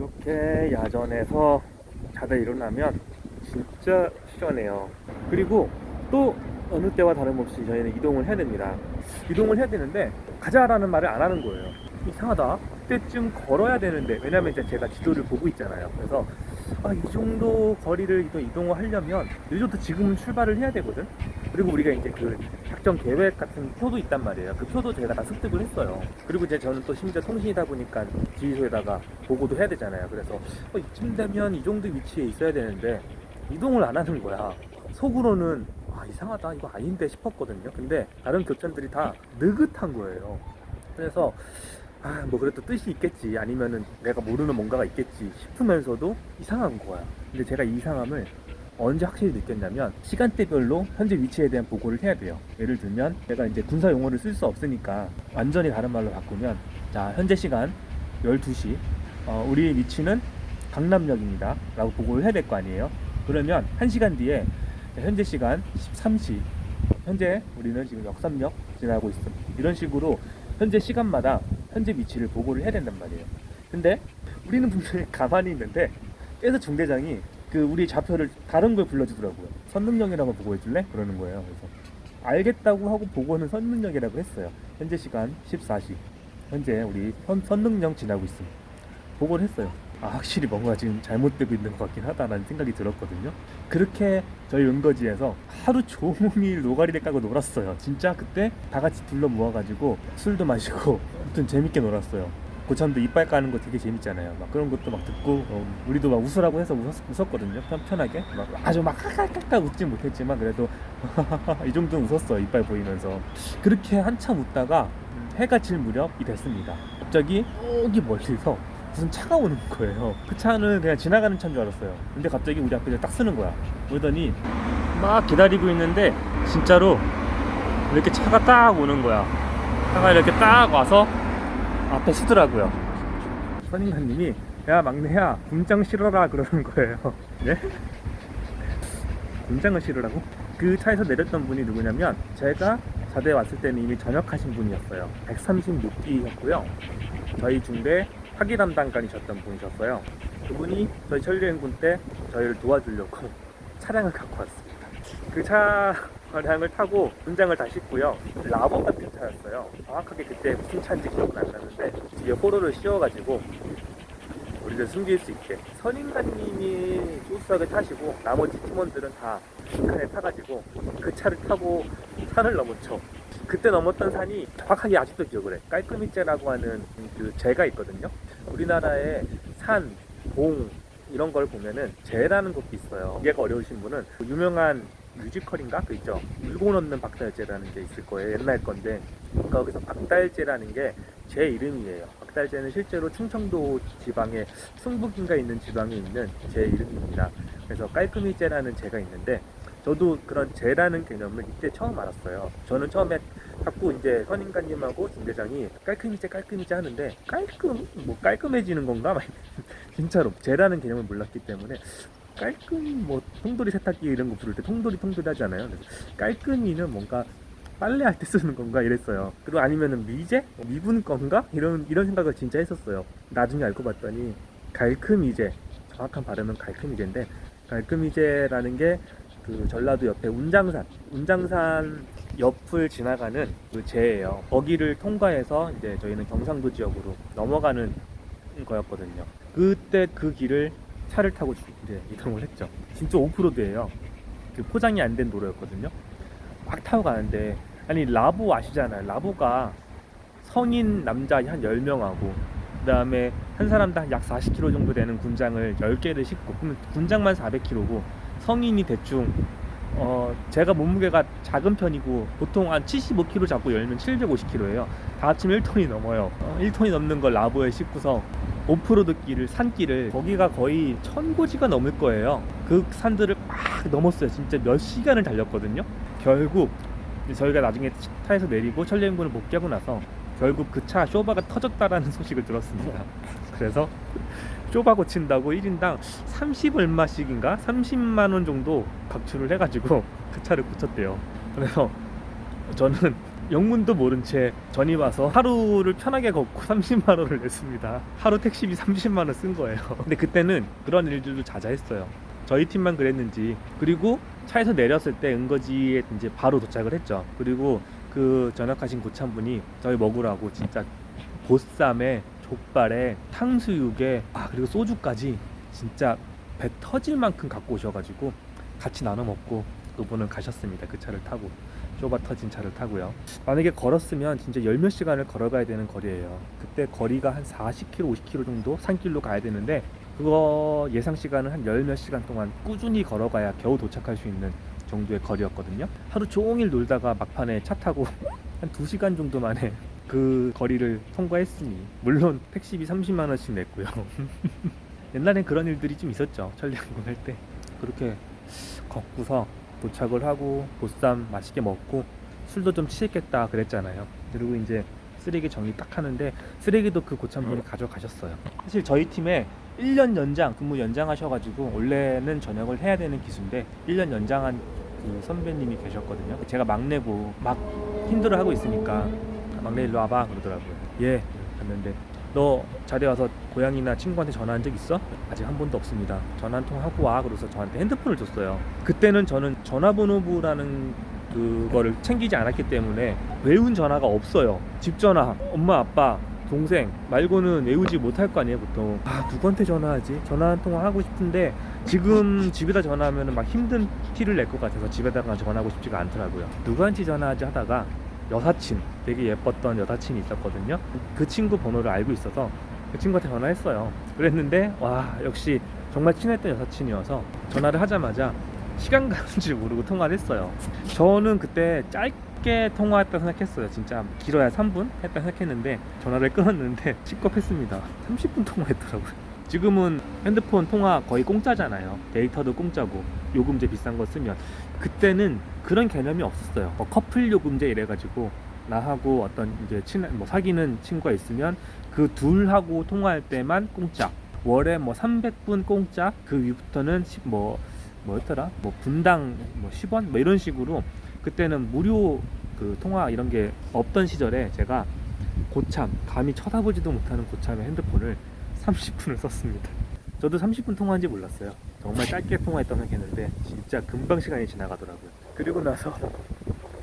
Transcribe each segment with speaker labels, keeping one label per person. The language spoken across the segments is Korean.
Speaker 1: 이렇게 야전에서 자다 일어나면 진짜 시원해요. 그리고 또 어느 때와 다름없이 저희는 이동을 해야 됩니다. 이동을 해야 되는데 가자라는 말을 안 하는 거예요. 이상하다. 그때쯤 걸어야 되는데 왜냐면 이제 제가 지도를 보고 있잖아요. 그래서 아, 이 정도 거리를 이동- 이동을 하려면 늦어도 지금 출발을 해야 되거든. 그리고 우리가 이제 그 작전 계획 같은 표도 있단 말이에요. 그 표도 제가 다 습득을 했어요. 그리고 이제 저는 또 심지어 통신이다 보니까 지휘소에다가 보고도 해야 되잖아요. 그래서 어, 이쯤 되면 이 정도 위치에 있어야 되는데 이동을 안 하는 거야. 속으로는 아 이상하다 이거 아닌데 싶었거든요. 근데 다른 교천들이 다 느긋한 거예요. 그래서 아 뭐 그래도 뜻이 있겠지 아니면은 내가 모르는 뭔가가 있겠지 싶으면서도 이상한 거야. 근데 제가 이 이상함을 언제 확실히 느꼈냐면 시간대별로 현재 위치에 대한 보고를 해야 돼요. 예를 들면 내가 이제 군사 용어를 쓸 수 없으니까 완전히 다른 말로 바꾸면 자 현재 시간 12시 어, 우리의 위치는 강남역입니다. 라고 보고를 해야 될 거 아니에요. 그러면 1시간 뒤에 현재 시간 13시 현재 우리는 지금 역삼역 지나고 있습니다. 이런 식으로 현재 시간마다 현재 위치를 보고를 해야 된단 말이에요. 근데 우리는 분명히 가만히 있는데 계속 중대장이 그 우리 좌표를 다른 걸 불러주더라고요. 선릉역이라고 보고해줄래? 그러는 거예요. 그래서 알겠다고 하고 보고는 선릉역이라고 했어요. 현재 시간 14시. 현재 우리 선, 선릉역 지나고 있습니다. 보고를 했어요. 아, 확실히 뭔가 지금 잘못되고 있는 것 같긴 하다라는 생각이 들었거든요. 그렇게 저희 은거지에서 하루 종일 노가리를 까고 놀았어요. 진짜 그때 다 같이 둘러 모아가지고 술도 마시고 아무튼 재밌게 놀았어요. 고참도 이빨 까는 거 되게 재밌잖아요. 막 그런 것도 막 듣고 어, 우리도 막 웃으라고 해서 웃었, 거든요 편, 편하게 막 아주 막 까까까 웃진 못했지만 그래도 이 정도는 웃었어 이빨 보이면서 그렇게 한참 웃다가 해가 질 무렵이 됐습니다. 갑자기 여기 멀리서 무슨 차가 오는 거예요. 그 차는 그냥 지나가는 차인 줄 알았어요. 근데 갑자기 우리 앞에 딱 쓰는 거야. 그러더니 막 기다리고 있는데 진짜로 이렇게 차가 딱 오는 거야. 차가 이렇게 딱 와서 앞에 서더라고요. 선임사님이 야 막내야 분장 실어라 그러는 거예요. 예? 분장을 실으라고? 그 차에서 내렸던 분이 누구냐면 제가 자대에 왔을 때는 이미 전역하신 분이었어요. 136기였고요. 저희 중대 화기 담당관이셨던 분이셨어요. 그분이 저희 천리행군 때 저희를 도와주려고 차량을 갖고 왔습니다. 그 차량을 타고 분장을 다 싣고요. 라보 같은 차였어요. 정확하게 그때 무슨 차인지 기억은 안 나는데 뒤에 호로를 씌워가지고 우리를 숨길 수 있게 선임관님이 소수하게 타시고 나머지 팀원들은 다 칸에 타가지고 그 차를 타고 산을 넘었죠. 그때 넘었던 산이 정확하게 아직도 기억을 해. 깔끔이째라고 하는 그 재가 있거든요. 우리나라의 산, 봉 이런 걸 보면은 재라는 것도 있어요. 이해가 어려우신 분은 그 유명한 뮤지컬인가 그 있죠. 물고 넣는 박달재라는 게 있을 거예요. 옛날 건데 거기서 박달재라는 게 제 이름이에요. 박달재는 실제로 충청도 지방에 승북인가 있는 지방에 있는 제 이름입니다. 그래서 깔끔이 재라는 재가 있는데 저도 그런 재라는 개념을 이때 처음 알았어요. 저는 처음에 자꾸 이제 선임관님하고 중대장이 깔끔이재 깔끔이재 하는데 깔끔 뭐 깔끔해지는 건가? 막 진짜로 재라는 개념을 몰랐기 때문에 깔끔 뭐 통돌이 세탁기 이런 거 부를 때 통돌이 통돌이 하잖아요. 그래서 깔끔이는 뭔가 빨래할 때 쓰는 건가 이랬어요. 그리고 아니면은 미제? 뭐 미분 건가? 이런 이런 생각을 진짜 했었어요. 나중에 알고 봤더니 갈크미제 정확한 발음은 갈크미제인데 갈크미제라는 게 그 전라도 옆에 운장산 운장산 옆을 지나가는 그 제예요. 거기를 통과해서 이제 저희는 경상도 지역으로 넘어가는 거였거든요. 그때 그 길을 차를 타고 이제 이동을 했죠. 진짜 오프로드예요. 그 포장이 안 된 도로였거든요. 막 타고 가는데 아니 라보 아시잖아요. 라보가 성인 남자 한 10명하고 그다음에 한 사람당 약 40kg 정도 되는 군장을 10개를 싣고 그러면 군장만 400kg고 성인이 대충 어 제가 몸무게가 작은 편이고 보통 한 75kg 잡고 열면 750kg예요. 다 합치면 1톤이 넘어요. 어, 1톤이 넘는 걸 라보에 싣고서 오프로드 길을 산길을 거기가 거의 천고지가 넘을 거예요. 그 산들을 막 넘었어요. 진짜 몇 시간을 달렸거든요. 결국 저희가 나중에 차에서 내리고 천리행군을 복귀하고 나서 결국 그 차 쇼바가 터졌다라는 소식을 들었습니다. 그래서 쇼바 고친다고 1인당 30 얼마씩인가 30만 원 정도 각출을 해가지고 그 차를 고쳤대요. 그래서 저는 영문도 모른 채 전이 와서 하루를 편하게 걷고 30만 원을 냈습니다. 하루 택시비 30만 원 쓴 거예요. 근데 그때는 그런 일들도 잦아했어요. 저희 팀만 그랬는지 그리고 차에서 내렸을 때 은거지에 이제 바로 도착을 했죠. 그리고 그 전역하신 고참분이 저희 먹으라고 진짜 보쌈에 족발에 탕수육에 아 그리고 소주까지 진짜 배 터질 만큼 갖고 오셔가지고 같이 나눠 먹고 그분은 가셨습니다. 그 차를 타고 좁아 터진 차를 타고요. 만약에 걸었으면 진짜 열 몇 시간을 걸어가야 되는 거리예요. 그때 거리가 한 40km, 50km 정도 산길로 가야 되는데 그거 예상 시간은 한 열 몇 시간 동안 꾸준히 걸어가야 겨우 도착할 수 있는 정도의 거리였거든요. 하루 종일 놀다가 막판에 차 타고 한 2시간 정도 만에 그 거리를 통과했으니 물론 택시비 30만 원씩 냈고요. 옛날엔 그런 일들이 좀 있었죠. 천리항공 할 때. 그렇게 걷고서 도착을 하고 보쌈 맛있게 먹고 술도 좀 취했겠다 그랬잖아요. 그리고 이제 쓰레기 정리 딱 하는데 쓰레기도 그 고참분이 가져가셨어요. 사실 저희 팀에 1년 연장 근무 연장하셔가지고 원래는 전역을 해야 되는 기수인데 1년 연장한 그 선배님이 계셨거든요. 제가 막내고 막 힘들어하고 있으니까 막내 일로 와봐 그러더라고요. 예 갔는데 너 자대 와서 고향이나 친구한테 전화한 적 있어? 아직 한 번도 없습니다. 전화 한 통 하고 와. 그래서 저한테 핸드폰을 줬어요. 그때는 저는 전화번호부라는 그거를 챙기지 않았기 때문에 외운 전화가 없어요. 집 전화, 엄마, 아빠, 동생 말고는 외우지 못할 거 아니에요, 보통. 아, 누구한테 전화하지? 전화 한 통화 하고 싶은데 지금 집에다 전화하면 막 힘든 티를 낼 것 같아서 집에다가 전화하고 싶지가 않더라고요. 누구한테 전화하지 하다가 여사친, 되게 예뻤던 여사친이 있었거든요. 그 친구 번호를 알고 있어서 그 친구한테 전화했어요. 그랬는데 와 역시 정말 친했던 여사친이어서 전화를 하자마자 시간 가는 줄 모르고 통화를 했어요. 저는 그때 짧게 통화했다 생각했어요. 진짜 길어야 3분 했다 생각했는데 전화를 끊었는데 sik겁했습니다. 30분 통화했더라고요. 지금은 핸드폰 통화 거의 공짜잖아요. 데이터도 공짜고 요금제 비싼 거 쓰면 그때는 그런 개념이 없었어요. 뭐 커플 요금제 이래가지고 나하고 어떤 이제 친한 뭐 사귀는 친구가 있으면 그 둘하고 통화할 때만 공짜. 월에 뭐 300분 공짜. 그 위부터는 시- 뭐 뭐였더라? 뭐 분당 뭐 10원 뭐 이런 식으로 그때는 무료 그 통화 이런 게 없던 시절에 제가 고참 감히 쳐다보지도 못하는 고참의 핸드폰을 30분을 썼습니다. 저도 30분 통화한지 몰랐어요. 정말 짧게 통화했던 생각했는데 진짜 금방 시간이 지나가더라고요. 그리고 나서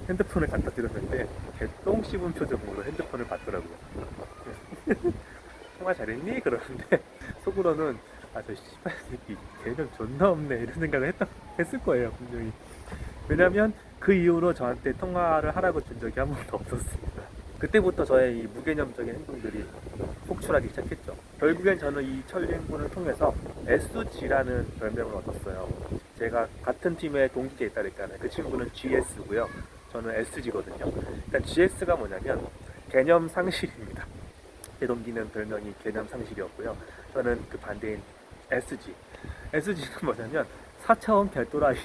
Speaker 1: 핸드폰을 갖다 드렸는데 개똥 씹은 표정으로 핸드폰을 받더라고요. 통화 잘했니? 그러는데 속으로는 아저 씨발 새끼 개념 존나 없네 이런 생각을 했다, 했을 거예요 분명히. 왜냐면 그 이후로 저한테 통화를 하라고 준 적이 한 번도 없었습니다. 그때부터 저의 이 무개념적인 행동들이 폭출하기 시작했죠. 결국엔 저는 이 천리 행군을 통해서 SG라는 별명을 얻었어요. 제가 같은 팀에 동기가 있다 그랬잖아요. 그 친구는 GS고요. 저는 SG거든요. 일단 GS가 뭐냐면 개념 상실입니다. 제 동기는 별명이 개념 상실이었고요. 저는 그 반대인 SG. SG는 뭐냐면 4차원 개또라이.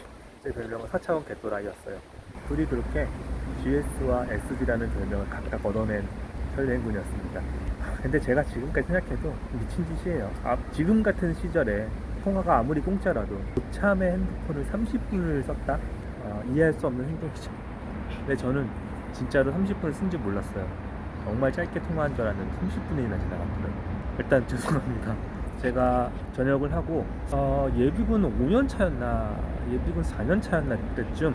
Speaker 1: 제 별명은 4차원 개또라이였어요. 둘이 그렇게 GS와 SG라는 별명을 각각 얻어낸 천리행군이었습니다. 근데 제가 지금까지 생각해도 미친 짓이에요. 아, 지금 같은 시절에 통화가 아무리 공짜라도 고참의 핸드폰을 30분을 썼다? 어, 이해할 수 없는 행동이죠. 근데 저는 진짜로 30분을 쓴 줄 몰랐어요. 정말 짧게 통화한 줄 알았는데 30분이나 지나갔더라고요. 일단 죄송합니다. 제가 전역을 하고 어, 예비군 5년 차였나 예비군 4년 차였나 그때쯤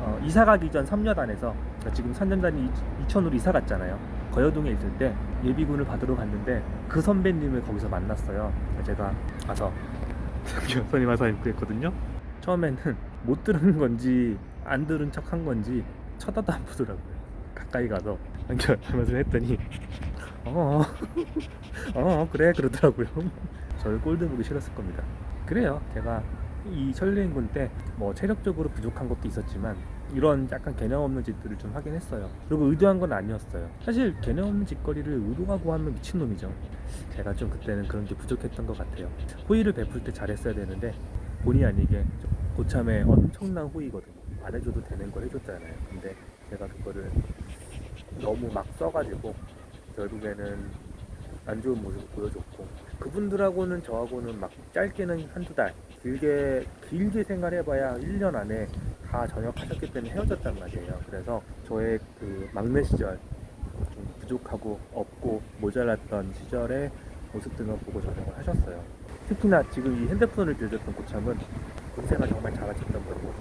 Speaker 1: 어, 이사 가기 전 3년단에서 지금 3년단이 이천으로 이사 갔잖아요. 거여동에 있을 때 예비군을 받으러 갔는데 그 선배님을 거기서 만났어요. 제가 가서 선임 와서 그랬거든요. 처음에는 못 들은 건지 안 들은 척 한 건지 쳐다도 안 보더라고요. 가까이 가서 연결 하면서 했더니 어, 어, 어 그래 그러더라고요. 저를 꼴도 보기 싫었을 겁니다. 그래요. 제가 이 천리행군 때 뭐 체력적으로 부족한 것도 있었지만 이런 약간 개념 없는 짓들을 좀 하긴 했어요. 그리고 의도한 건 아니었어요. 사실 개념 없는 짓거리를 의도하고 하면 미친놈이죠. 제가 좀 그때는 그런 게 부족했던 것 같아요. 호의를 베풀 때 잘했어야 되는데 본의 아니게 좀 고참의 엄청난 호의거든요. 안 해줘도 되는 걸 해줬잖아요. 근데 제가 그거를 너무 막 써가지고 결국에는 안 좋은 모습을 보여줬고 그분들하고는 저하고는 막 짧게는 한두 달 길게 길게 생활해봐야 1년 안에 다 전역하셨기 때문에 헤어졌단 말이에요. 그래서 저의 그 막내 시절 좀 부족하고 없고 모자랐던 시절의 모습들만 보고 전역을 하셨어요. 특히나 지금 이 핸드폰을 들었던 고참은 군생활 정말 잘하셨던 분이고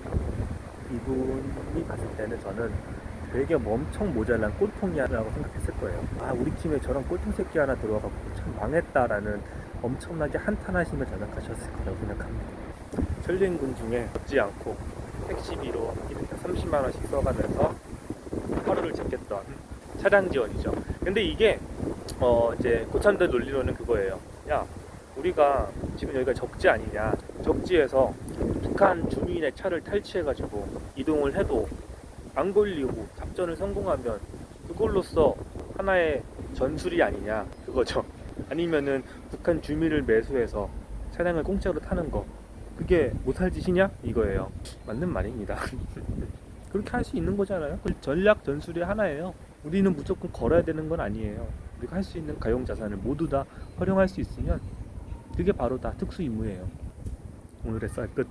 Speaker 1: 이분이 봤을 때는 저는 되게 엄청 모자란 꼴통이라고 생각했을 거예요. 아 우리 팀에 저런 꼴통 새끼 하나 들어와갖고 참 망했다라는 엄청나게 한탄하시며 전역하셨을 거라고 생각합니다. 전륜군 중에 없지 않고 택시비로 이렇게 30만 원씩 써가면서 하루를 지켰던 차량 지원이죠. 근데 이게 어 이제 고참들 논리로는 그거예요. 야 우리가 지금 여기가 적지 아니냐? 적지에서 북한 주민의 차를 탈취해가지고 이동을 해도 안 걸리고 작전을 성공하면 그걸로써 하나의 전술이 아니냐 그거죠. 아니면은 북한 주민을 매수해서 차량을 공짜로 타는 거 그게 못할 짓이냐 이거예요. 맞는 말입니다. 그렇게 할 수 있는 거잖아요. 그 전략 전술의 하나예요. 우리는 무조건 걸어야 되는 건 아니에요. 우리가 할 수 있는 가용 자산을 모두 다 활용할 수 있으면 그게 바로 다 특수 임무예요. 오늘의 썰 끝.